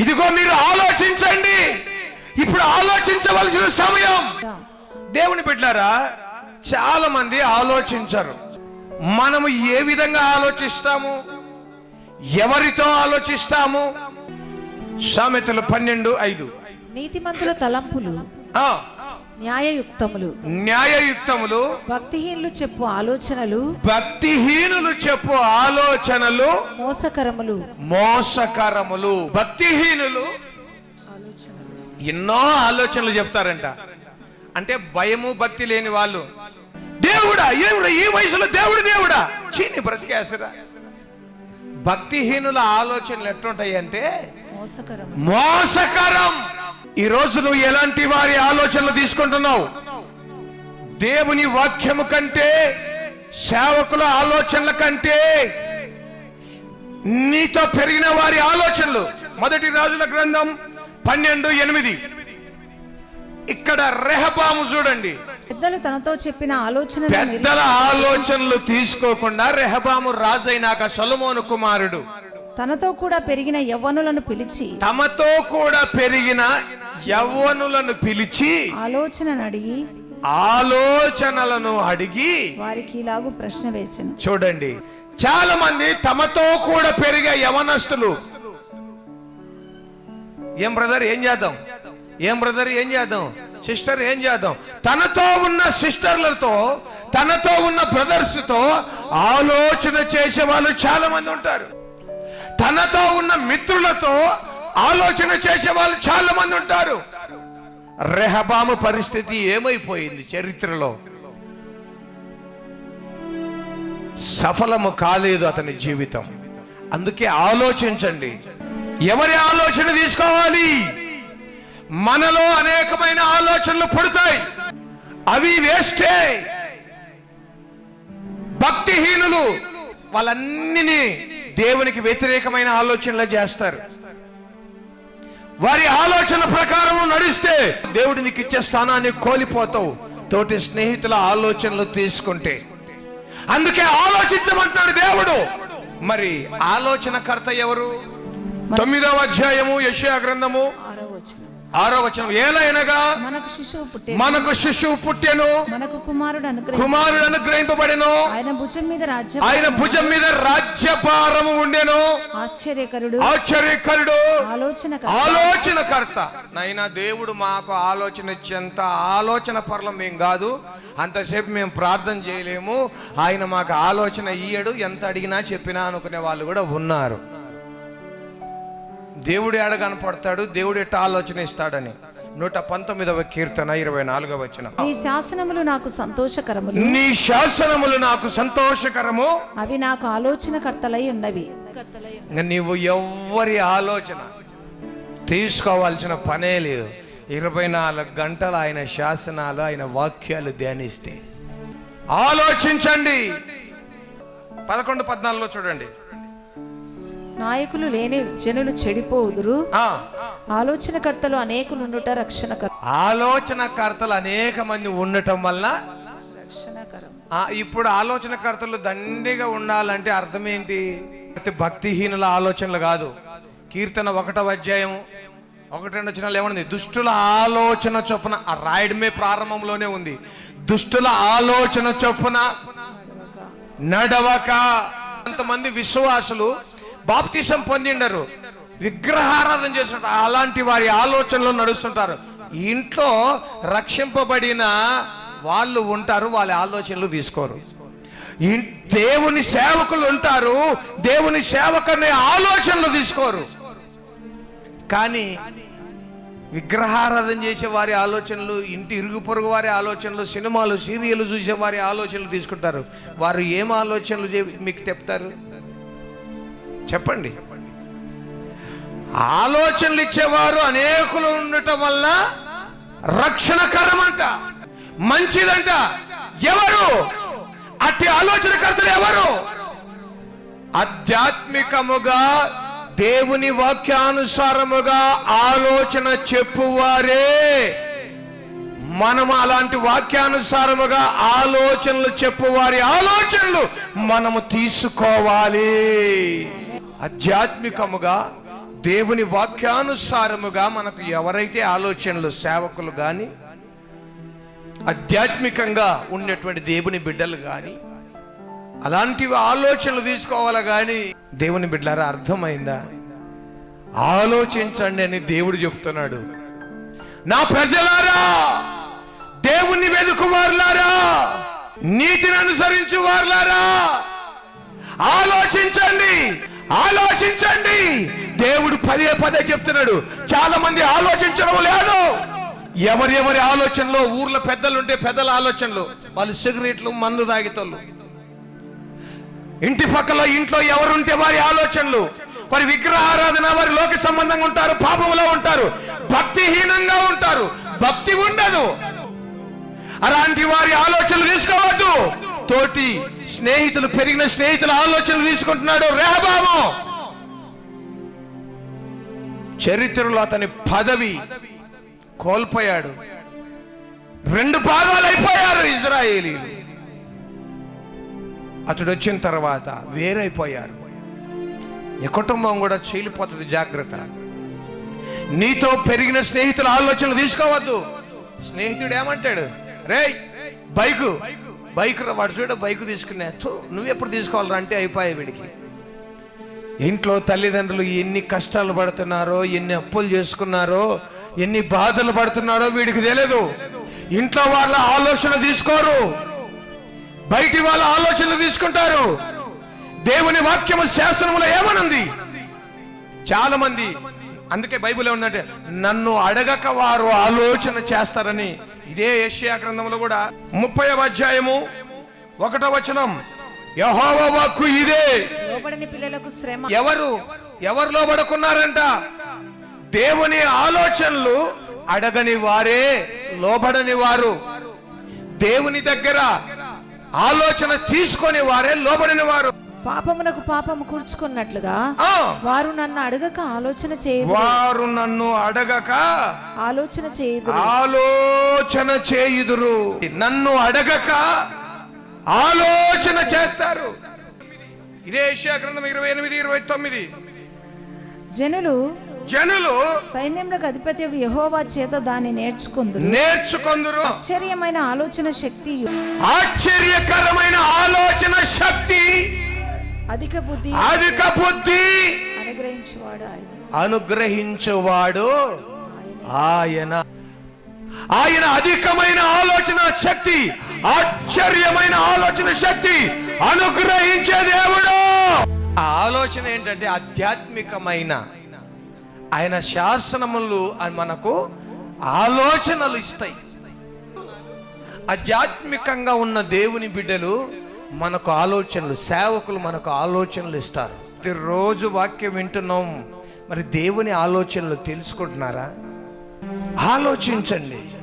ఇదిగో మీరు ఆలోచించండి. ఇప్పుడు ఆలోచించవలసిన సమయం. దేవుని బిడ్డారా చాలా మంది ఆలోచించరు. మనము ఏ విధంగా ఆలోచిస్తాము? ఎవరితో ఆలోచిస్తాము? సామెతలు పన్నెండు ఐదు. నీతిమంతుల తలంపులు. న్యాయయుక్తములు. న్యాయయుక్తములు. భక్తిహీనులు చెప్పు ఆలోచనలు. భక్తిహీనులు చెప్పు ఆలోచనలు. మోసకరములు. మోసకరములు. భక్తిహీనులు. ఆలోచనలు. ఎన్నో ఆలోచనలు చెప్తారంట. అంటే భయము భక్తి లేని వాళ్ళు. దేవుడా ఏమిరా ఈ వయసులో దేవుడు దేవుడా? చీని బ్రతికేసరా భక్తిహీనుల ఆలోచనలు ఎట్లుంటాయి అంటే మోసకరము మోసకరం. ఈ రోజు నువ్వు ఎలాంటి వారి ఆలోచనలు తీసుకుంటున్నావు? దేవుని వాక్యము కంటే సేవకుల ఆలోచనల కంటే నీతో పెరిగిన వారి ఆలోచనలు. మొదటి రాజుల గ్రంథం పన్నెండు ఎనిమిది. ఇక్కడ రెహబాము చూడండి. పెద్దలు తనతో చెప్పిన ఆలోచనలు నిర్- పెద్దల ఆలోచనలు తీసుకోకుండా రెహబాము రాజైనాక సొలమోను కుమారుడు. తనతో కూడా పెరిగిన యవ్వనులను పిలిచి తమతో కూడా పెరిగిన యవ్వనులను పిలిచి ఆలోచనను అడిగి ఆలోచనలను అడిగి వారికి ఇలాగు ప్రశ్న వేశాను చూడండి చాలా మంది తమతో కూడా పెరిగే యవనస్తులు ఏం బ్రదర్ ఏం చేద్దాం? ఏం బ్రదర్ ఏం చేద్దాం? సిస్టర్ ఏం చేద్దాం? తనతో ఉన్న సిస్టర్లతో తనతో ఉన్న బ్రదర్స్తో ఆలోచన చేసే వాళ్ళు చాలా మంది ఉంటారు. తనతో ఉన్న మిత్రులతో ఆలోచన చేసే వాళ్ళు చాలా మంది ఉంటారు. రెహబాము పరిస్థితి ఏమైపోయింది చరిత్రలో? సఫలము కాలేదు అతని జీవితం. అందుకే ఆలోచించండి. ఎవరి ఆలోచన తీసుకోవాలి? మనలో అనేకమైన ఆలోచనలు పుడతాయి. అవి వేస్టే భక్తిహీనులు వాళ్ళన్నిని దేవునికి వ్యతిరేకమైన ఆలోచనలు చేస్తారు. వారి ఆలోచన ప్రకారం నడిస్తే దేవుడు నీకు ఇచ్చే స్థానాన్ని కోల్పోతావు. తోటి స్నేహితుల ఆలోచనలు తీసుకుంటే. అందుకే ఆలోచించమంటున్నాడు దేవుడు. మరి ఆలోచనకర్త ఎవరు? తొమ్మిదవ అధ్యాయము యెషయా గ్రంథము ఆరో వచనం ఏలైనగా మనకు శిశువు పుట్టే మనకు శిశువు పుట్టెను. మనకు కుమారుడు అనుగ్రహం కుమారుడు అనుగ్రహింపబడెను. ఆయన భుజం మీద రాజ్యం ఆయన భుజం మీద రాజ్యభారము ఉండెను. ఆశ్చర్యకరుడు. ఆశ్చర్యకరుడు. ఆలోచన ఆలోచనకర్త. నైనా దేవుడు మాకు ఆలోచన ఇచ్చేంత ఆలోచన పర్లం మేము కాదు. అంతసేపు మేము ప్రార్థన చేయలేము. ఆయన మాకు ఆలోచన ఇయ్యడు. ఎంత అడిగినా చెప్పినా అనుకునే వాళ్ళు కూడా ఉన్నారు. దేవుడు ఏడ కనపడతాడు దేవుడు ఎట్ట ఆలోచన ఇస్తాడని. నూట పంతొమ్మిదవ కీర్తన ఇరవై నాలుగవ వచ్చిన నీ శాసనములు నాకు సంతోషకరములు. నీ శాసనములు నాకు సంతోషకరము. అవి నాకు ఆలోచనకర్తలై ఉన్నవి. ఇంకా నీవు ఎవ్వరి ఆలోచన తీసుకోవాల్సిన పనే లేదు. ఇరవై నాలుగు గంటలు ఆయన శాసనాలు ఆయన వాక్యాలు ధ్యానిస్తే. ఆలోచించండి. పదకొండు పద్నాలుగులో చూడండి. నాయకులు లేని జనులు చెడిపోవుదురు ఆ, ఆలోచనకర్తలు అనేకులుండుట రక్షణకరం. ఆలోచనకర్తలు అనేక మంది ఉండటం వల్ల ఇప్పుడు ఆలోచనకర్తలు దండిగా ఉండాలంటే అర్థం ఏంటి భక్తిహీనుల ఆలోచనలు కాదు. కీర్తన ఒకటవ అధ్యాయం ఒకటి రెండు వచ్చిన ఏమన్నది దుష్టుల ఆలోచన చొప్పున ఆ రాయడమే ప్రారంభంలోనే ఉంది. దుష్టుల ఆలోచన చొప్పున నడవక. కొంతమంది విశ్వాసులు బాప్తిసం పొందిండరు. విగ్రహారాధన చేసిన అలాంటి వారి ఆలోచనలు నడుస్తుంటారు. ఇంట్లో రక్షింపబడిన వాళ్ళు ఉంటారు వాళ్ళ ఆలోచనలు తీసుకోరు. దేవుని సేవకులు ఉంటారు దేవుని సేవకుని ఆలోచనలు తీసుకోరు. కానీ విగ్రహారాధన చేసే వారి ఆలోచనలు ఇంటి ఇరుగు పొరుగు వారి ఆలోచనలు సినిమాలు సీరియల్ చూసే వారి ఆలోచనలు తీసుకుంటారు. వారు ఏం ఆలోచనలు చే- మీకు చెప్తారు? చెప్పండి. ఆలోచనలు ఇచ్చేవారు అనేకులు ఉండటం వల్ల రక్షణకరమంట మంచిదంట. ఎవరు? అట్టి ఆలోచనకర్తలు ఎవరు? ఆధ్యాత్మికముగా దేవుని వాక్యానుసారముగా ఆలోచన చెప్పువారే. మనం అలాంటి వాక్యానుసారముగా ఆలోచనలు చెప్పువారి ఆలోచనలు మనము తీసుకోవాలి. ఆధ్యాత్మికముగా దేవుని వాక్యానుసారముగా మనకు ఎవరైతే ఆలోచనలు సేవకులు కానీ ఆధ్యాత్మికంగా ఉన్నటువంటి దేవుని బిడ్డలు కానీ అలాంటివి ఆలోచనలు తీసుకోవాలి కానీ దేవుని బిడ్డలారా అర్థమైందా? ఆలోచించండి అని దేవుడు చెప్తున్నాడు. నా ప్రజలారా దేవుణ్ణి వెతుకు వారులారా నీతిని అనుసరించు వారులారా ఆలోచించండి. ఆలోచించండి. దేవుడు పదే పదే చెప్తున్నాడు. చాలా మంది ఆలోచించడం లేదు. ఎవరి ఎవరి ఆలోచనలో ఊర్లో పెద్దలుంటే పెద్దల ఆలోచనలు వాళ్ళు సిగరెట్లు మందు తాగితోళ్ళు ఇంటి పక్కల ఇంట్లో ఎవరుంటే వారి ఆలోచనలు. వారి విగ్రహ ఆరాధన వారి లోక సంబంధంగా ఉంటారు పాపములో ఉంటారు. భక్తిహీనంగా ఉంటారు. భక్తి ఉండదు. అలాంటి వారి ఆలోచనలు తీసుకోవద్దు. తోటి స్నేహితులు పెరిగిన స్నేహితుల ఆలోచనలు తీసుకుంటున్నాడు రేహబాము. చరిత్రలో అతని పదవి కోల్పోయాడు. రెండు భాగాలు అయిపోయారు ఇజ్రాయేలీలు. అతడు వచ్చిన తర్వాత వేరైపోయారు. నీ కుటుంబం కూడా చీలిపోతుంది జాగ్రత్త. నీతో పెరిగిన స్నేహితుల ఆలోచనలు తీసుకోవద్దు. స్నేహితుడు ఏమంటాడు? రే బైకు. బైక్ వాడు చూడ బైక్ తీసుకునే. నువ్వు ఎప్పుడు తీసుకోవాలరా అంటే అయిపోయాయి వీడికి. ఇంట్లో తల్లిదండ్రులు ఎన్ని కష్టాలు పడుతున్నారో ఎన్ని అప్పులు చేసుకున్నారో ఎన్ని బాధలు పడుతున్నారో వీడికి తెలియదు ఇంట్లో వాళ్ళ ఆలోచన తీసుకోరు. బయటి వాళ్ళ ఆలోచనలు తీసుకుంటారు. దేవుని వాక్యము శాసనములో ఏమనుంది? చాలా మంది అందుకే బైబిల్ ఉన్నట్టే నన్ను అడగక వారు ఆలోచన చేస్తారని. ఇదే యెషయా గ్రంథంలో కూడా ముప్పై అధ్యాయము ఒకటో వచనం. యెహోవా వాక్కు ఇదే. లోబడని పిల్లలకు శ్రమ. ఎవరు? ఎవరు లోబడుకున్నారంట? దేవుని ఆలోచనలు అడగని వారే లోబడని వారు. దేవుని దగ్గర ఆలోచన తీసుకొని వారే లోబడిన వారు. పాపమునకు పాపము కూర్చుకున్నట్లుగా వారు నన్ను అడగక ఆలోచన చేయదు వారు నన్ను అడగక ఆలోచన చేయదు ఆలోచన చేయుదురు. నన్ను అడగక ఆలోచన చేస్తారు. ఇదే ఏషియా గ్రంథం ఇరవై ఎనిమిది ఇరవై తొమ్మిది. జనులు జనులు సైన్యములకు అధిపతి యెహోవా చేత దాన్ని నేర్చుకుందురు. నేర్చుకొందురు. ఆశ్చర్యమైన ఆలోచన శక్తి. ఆశ్చర్యకరమైన ఆలోచన శక్తి అధిక బుద్ధి అధిక బుద్ధి అనుగ్రహించేవాడు ఆయన. అనుగ్రహించువాడు ఆయన. ఆయన అధికమైన ఆలోచన శక్తి ఆశ్చర్యమైన ఆలోచన శక్తి అనుగ్రహించే దేవుడు. ఆ ఆలోచన ఏంటంటే ఆధ్యాత్మికమైన. ఆయన శాసనములు అని మనకు ఆలోచనలు ఇస్తాయి. ఆధ్యాత్మికంగా ఉన్న దేవుని బిడ్డలు మనకు ఆలోచనలు సేవకులు మనకు ఆలోచనలు ఇస్తారు. ప్రతిరోజు వాక్యం వింటున్నాం. మరి దేవుని ఆలోచనలు తెలుసుకుంటున్నారా? ఆలోచించండి.